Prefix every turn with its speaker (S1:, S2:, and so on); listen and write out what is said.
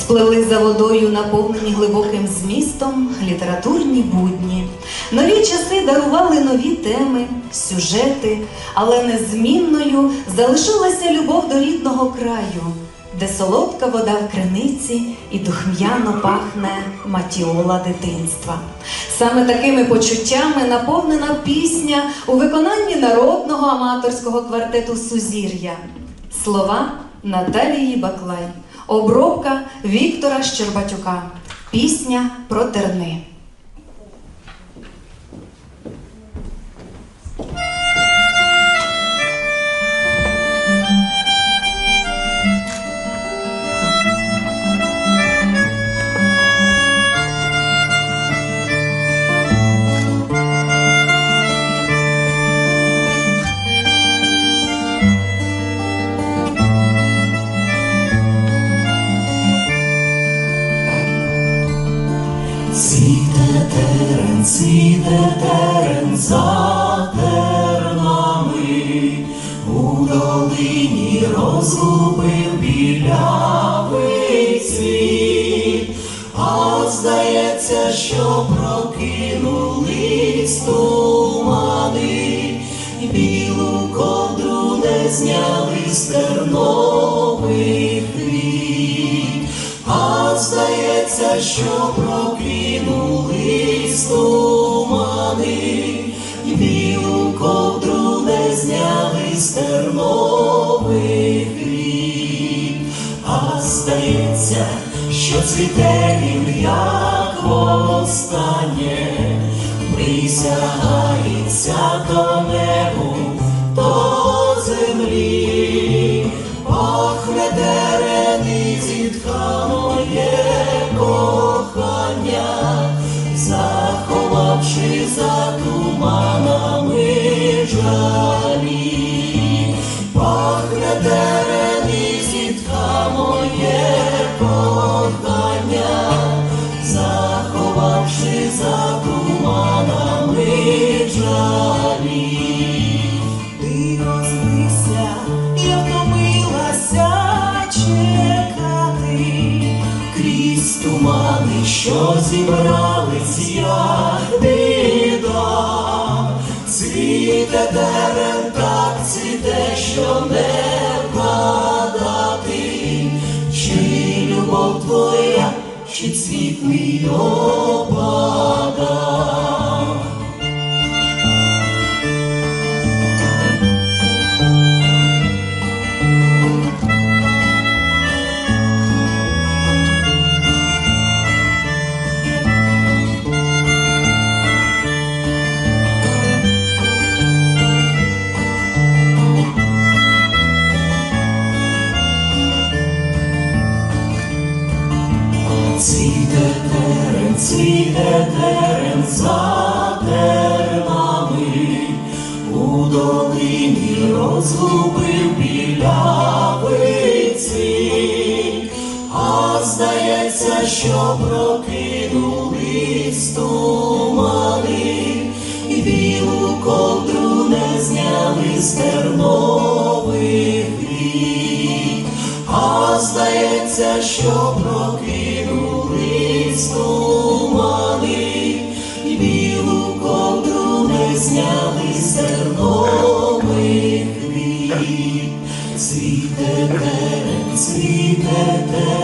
S1: Сплели за водою, наповнені глибоким змістом, літературні будні. Нові часи дарували нові теми, сюжети, але незмінною залишилася любов до рідного краю, де солодка вода в криниці і духм'яно пахне матіола дитинства. Саме такими почуттями наповнена пісня у виконанні народного аматорського квартету Сузір'я. Слова Наталії Баклай, обробка Віктора Щербатюка. Пісня про терни.
S2: Цвіте терен, цвіте терен за тернами, у долині розгубив білявий цвіт, а здається, що прокинулись тумани, білу ковдру не зняли з тернових вік. А здається, що прокинулись тумани, і білу ковдру не зняли з тернових вік. А здається, що цвіте він, як присягається до небу, до землі, пахне терен і зітха моє кохання, заховавши за туманами жалі, що зібрались, як біда. Цвіте терен, так цвіте, що не падати, чи любов твоя, чи цвіт мій опада. Цвіте терен, цвіте терен за тернами, у долині розгубив білявий цвіт, а здається, що прокинулись тумани, і білу ковдру не зняли з тернових вік. А здається, що прокинулись Sweet and sweet Reverend.